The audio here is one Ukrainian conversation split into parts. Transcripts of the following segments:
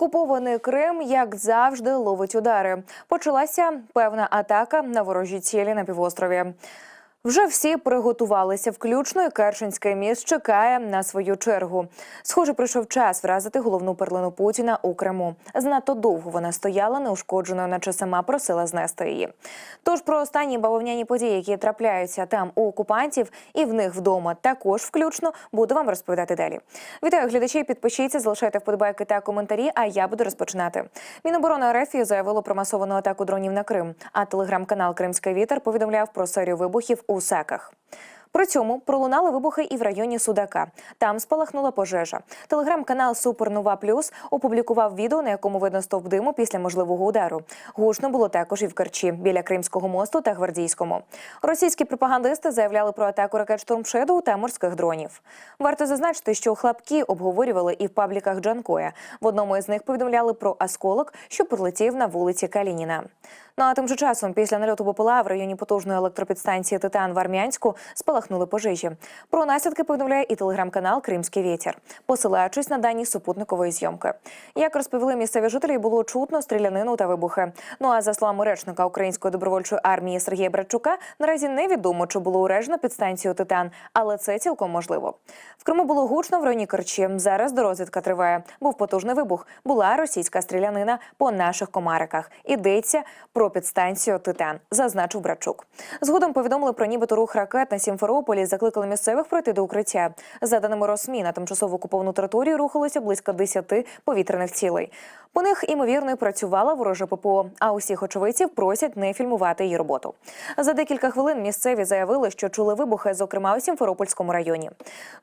Окупований Крим, як завжди, ловить удари. Почалася певна атака на ворожі цілі на півострові. Вже всі приготувалися, включно і Керченський міст чекає на свою чергу. Схоже, прийшов час вразити головну перлину Путіна у Криму. Занадто довго вона стояла неушкодженою, наче сама просила знести її. Тож про останні бавовняні події, які трапляються там у окупантів і в них вдома, також включно буду вам розповідати далі. Вітаю глядачі. Підпишіться, залишайте вподобайки та коментарі. А я буду розпочинати. Міноборони РФ заявило про масовану атаку дронів на Крим. А телеграм-канал Кримський вітер повідомляв про серію вибухів у саках. При цьому пролунали вибухи і в районі Судака. Там спалахнула пожежа. Телеграм-канал Супернова Плюс опублікував відео, на якому видно стовп диму після можливого удару. Гучно було також і в Керчі, біля Кримського мосту та Гвардійському. Російські пропагандисти заявляли про атаку ракет Шторм Шедоу та морських дронів. Варто зазначити, що хлопки обговорювали і в пабліках Джанкоя. В одному із них повідомляли про осколок, що прилетів на вулиці Калініна. Ну а тим же часом, після нальоту БПЛА в районі потужної електропідстанції Титан в Армянську спалахнули пожежі. Про наслідки повідомляє і телеграм-канал Кримський вітер, посилаючись на дані супутникової зйомки. Як розповіли місцеві жителі, було чутно стрілянину та вибухи. Ну а за словами речника Української добровольчої армії Сергія Братчука, наразі невідомо, чи було уражено підстанцію Титан, але це цілком можливо. В Криму було гучно в районі Керчі. Зараз дорозвідка триває. Був потужний вибух. Була російська стрілянина по наших комариках. Ідеться про підстанцію Титан, зазначив Братчук. Згодом повідомили про нібито рух ракет на Сімферополі. Закликали місцевих пройти до укриття. За даними Росмі, на тимчасово окуповану територію рухалося близько 10 повітряних цілей. По них імовірно і працювала ворожа ППО. А усіх очевидців просять не фільмувати її роботу. За декілька хвилин місцеві заявили, що чули вибухи, зокрема у Сімферопольському районі.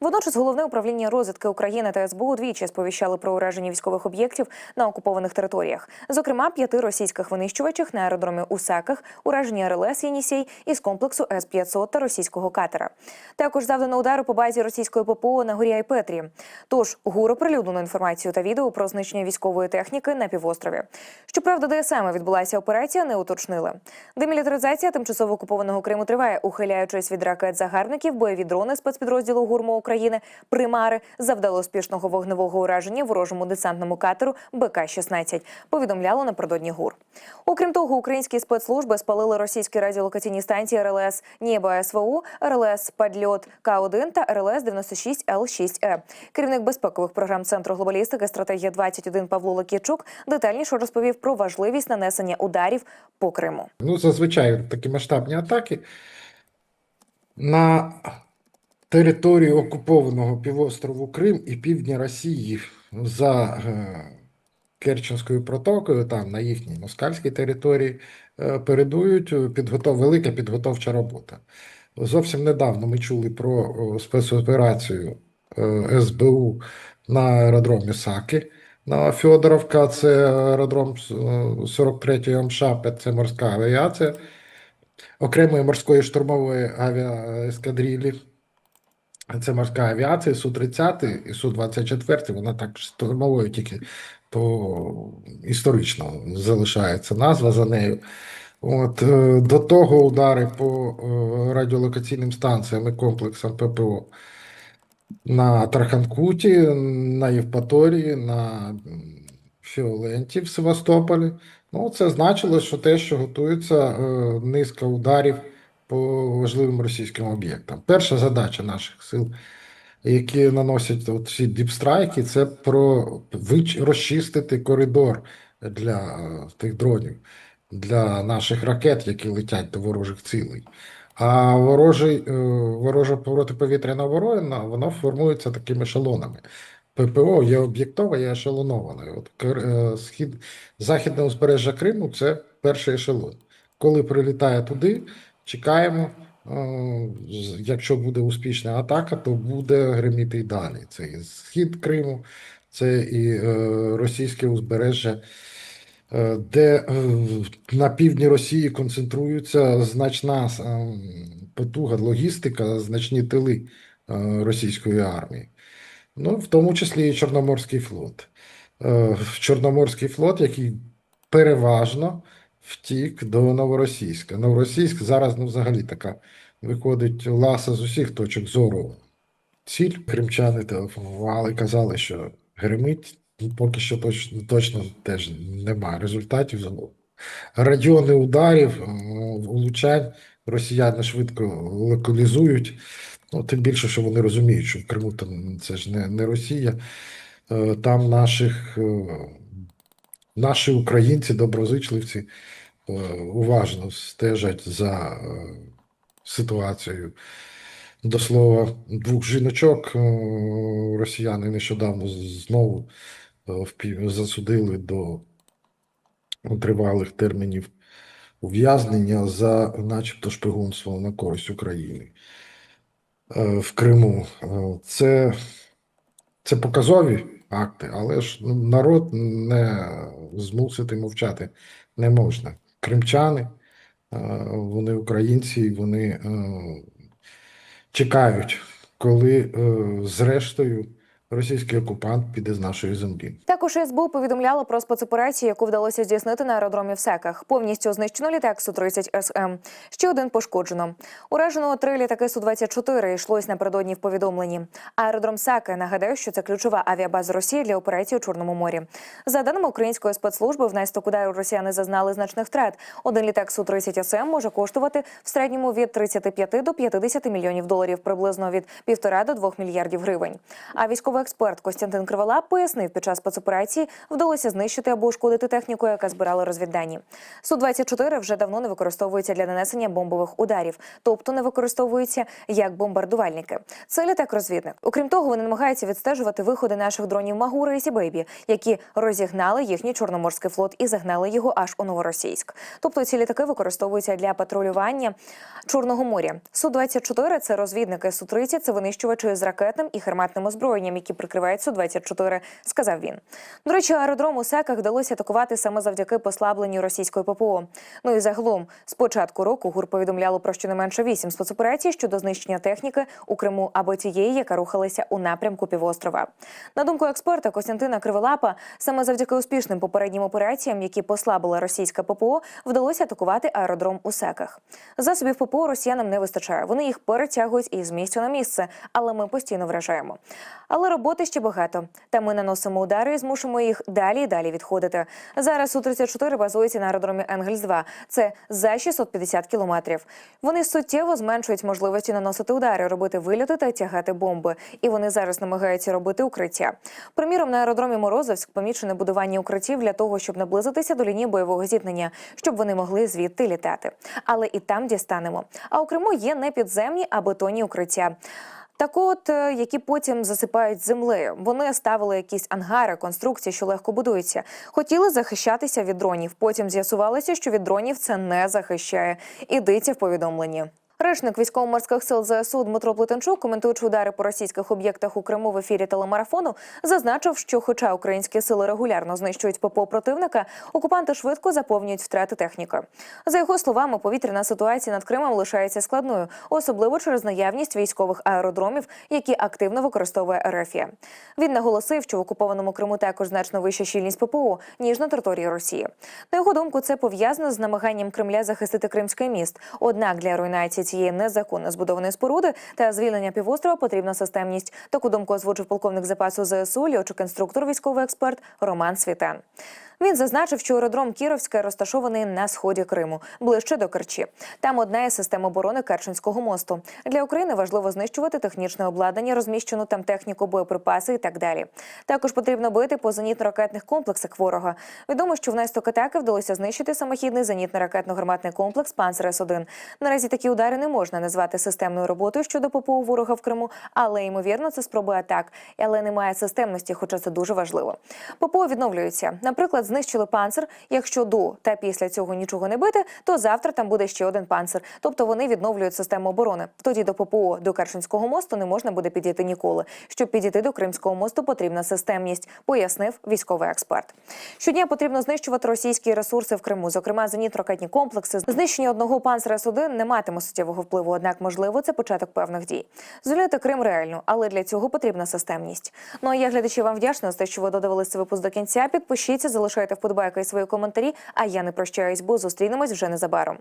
Водночас головне управління розвідки України та СБУ двічі сповіщали про ураження військових об'єктів на окупованих територіях. Зокрема, п'яти російських винищувачах на аеродромі у Саках, ураження РЛС «Єнісей» із комплексу С-500 та російського катера. Також завдано удару по базі російської ППО на горі Айпетрі. Тож ГУР оприлюднено інформацію та відео про знищення військової техніки на півострові. Щоправда, де саме відбулася операція, не уточнили. Демілітаризація тимчасово окупованого Криму триває, ухиляючись від ракет загарбників, бойові дрони спецпідрозділу ГУРМО України Примари завдали успішного вогневого ураження ворожому десантному катеру БК-16, повідомляло напередодні ГУР. Окрім того, українські спецслужби спалили російські радіолокаційні станції РЛС Нєба СВУ, РЛС Падльот К1 та РЛС 96 Л 6 Е. Керівник безпекових програм Центру глобалістики стратегія 21 Павло Лакічук детальніше розповів про важливість нанесення ударів по Криму. Ну, зазвичай такі масштабні атаки на територію окупованого півострову Крим і півдня Росії за е, Керченською протокою, там на їхній москальській території, е, передують підготов... велика підготовча робота. Зовсім недавно ми чули про спецоперацію е, СБУ на аеродромі Саки. На Фьодоровка, це аеродром е, 43-ї МШАП, це морська авіація, окремої морської штурмової авіаескадрилі. Це морська авіація, Су-30 і Су-24, вона так штурмовою тільки то історично залишається назва за нею. От, е, до того удари по е, радіолокаційним станціям і комплексам ППО на Тарханкуті, на Євпаторії, на Фіоленті в Севастополі. Ну, це значило, що те, що готується е, низка ударів по важливим російським об'єктам. Перша задача наших сил, які наносять от всі діпстрайки, це про розчистити коридор для тих дронів, для наших ракет, які летять до ворожих цілей. А ворожий, е, ворожа протиповітряна оборона, воно формується такими ешелонами. ППО є об'єктове, є ешелоноване. От е, схід, західне узбережжя Криму це перший ешелон. Коли прилітає туди, чекаємо. е, Якщо буде успішна атака, то буде гриміти й далі. Це і схід Криму, це і російське узбережжя де е, на півдні Росії концентрується значна е, потуга, логістика, значні тили е, російської армії. Ну, в тому числі і Чорноморський флот. Е, Чорноморський флот, який переважно втік до Новоросійська. Новоросійськ зараз ну, взагалі така виходить ласа з усіх точок зору. Ціль кримчани телефонували, казали, що гримить поки що точно, точно теж немає результатів. Радіони ударів, е, влучань росіяни швидко локалізують. Ну, тим більше, що вони розуміють, що в Криму там це ж не, не Росія. Е, Там наших, е, наші українці, доброзичливці, уважно стежать за ситуацією. До слова, двох жіночок росіяни нещодавно знову засудили до тривалих термінів ув'язнення за начебто шпигунство на користь України е, в Криму. Е, Це, це показові акти, але ж ну, народ не змусити мовчати не можна. Кримчани, е, вони українці, вони е, чекають, коли е, зрештою російський окупант піде з нашої землі. Також СБУ повідомляло про спецоперацію, яку вдалося здійснити на аеродромі в Секах. Повністю знищено літак Су-30 СМ. Ще один пошкоджено. Уражено три літаки Су-24 йшлось напередодні в повідомленні. Аеродром Саки нагадаю, що це ключова авіабаза Росії для операції у Чорному морі. За даними української спецслужби, внаслідок удару росіяни зазнали значних втрат. Один літак Су-30 СМ може коштувати в середньому від 35 до 50 мільйонів доларів, приблизно від 1,5 до 2 мільярдів гривень. А військовий експерт Костянтин Криволап пояснив, під час спецоперації вдалося знищити або ушкодити техніку, яка збирала розвіддані. Су-24 вже давно не використовується для нанесення бомбових ударів, тобто не використовується як бомбардувальники. Це літак-розвідник. Окрім того, вони намагаються відстежувати виходи наших дронів Магура і Сібейбі, які розігнали їхній чорноморський флот і загнали його аж у Новоросійськ. Тобто ці літаки використовуються для патрулювання Чорного моря. Су-24 – це розвідники, Су-30 – це винищувачі з ракетним і гарматним озброєнням, які прикривають Су-24, сказав він. До речі, аеродром у Секах вдалося атакувати саме завдяки послабленню російської ППО. Ну і загалом, з початку року ГУР повідомляло про щонайменше вісім спецоперацій щодо знищення техніки у Криму або тієї, яка рухалася у напрямку півострова. На думку експерта Костянтина Криволапа, саме завдяки успішним попереднім операціям, які послабила російська ППО, вдалося атакувати аеродром у Секах. Засобів ППО росіянам не вистачає. Вони їх перетягують із місця на місце, але ми постійно вражаємо. Але роботи ще багато. Та ми наносимо удари і змушуємо їх далі і далі відходити. Зараз у 34 базується на аеродромі Енгельс 2 Це за 650 кілометрів. Вони суттєво зменшують можливості наносити удари, робити вильоти та тягати бомби. І вони зараз намагаються робити укриття. Приміром, на аеродромі Морозовськ помічене будування укриттів для того, щоб наблизитися до лінії бойового зіткнення, щоб вони могли звідти літати. Але і там дістанемо. А у Криму є не підземні, а бетонні укриття. Так от, е, які потім засипають землею. Вони ставили якісь ангари, конструкції, що легко будуються. Хотіли захищатися від дронів. Потім з'ясувалося, що від дронів це не захищає. Ідеться в повідомленні. Речник військово-морських сил ЗСУ Дмитро Плетенчук, коментуючи удари по російських об'єктах у Криму в ефірі телемарафону, зазначив, що, хоча українські сили регулярно знищують ППО противника, окупанти швидко заповнюють втрати техніки. За його словами, повітряна ситуація над Кримом лишається складною, особливо через наявність військових аеродромів, які активно використовує РФія. Він наголосив, що в окупованому Криму також значно вища щільність ППО ніж на території Росії. На його думку, це пов'язано з намаганням Кремля захистити Кримський міст. Однак для руйнації цієї незаконно збудованої споруди та звільнення півострова потрібна системність. Таку думку озвучив полковник запасу ЗСУ, льотчик-інструктор, військовий експерт Роман Світан. Він зазначив, що аеродром Кіровське розташований на сході Криму, ближче до Керчі. Там одна із систем оборони Керченського мосту. Для України важливо знищувати технічне обладнання, розміщену там техніку, боєприпаси і так далі. Також потрібно бити по зенітно-ракетних комплексах ворога. Відомо, що внаслідок атаки вдалося знищити самохідний зенітно-ракетно-гарматний комплекс Панцер С-1. Наразі такі удари не можна назвати системною роботою щодо ППО ворога в Криму, але ймовірно це спроби атак. Але немає системності, хоча це дуже важливо. ППО відновлюються. Наприклад, знищили панцир. Якщо до та після цього нічого не бити, то завтра там буде ще один панцир. Тобто вони відновлюють систему оборони. Тоді до ППО до Керченського мосту не можна буде підійти ніколи. Щоб підійти до Кримського мосту, потрібна системність, пояснив військовий експерт. Щодня потрібно знищувати російські ресурси в Криму, зокрема зенітно-ракетні комплекси. Знищення одного панцира С-1 не матиме суттєвого впливу. Однак, можливо, це початок певних дій. Звільнити Крим реально, але для цього потрібна системність. Ну а я глядачі вам вдячна за те, що ви додивилися цей випуск до кінця. Підпишіться, залишайте вподобайки і свої коментарі. А я не прощаюсь, бо зустрінемось вже незабаром.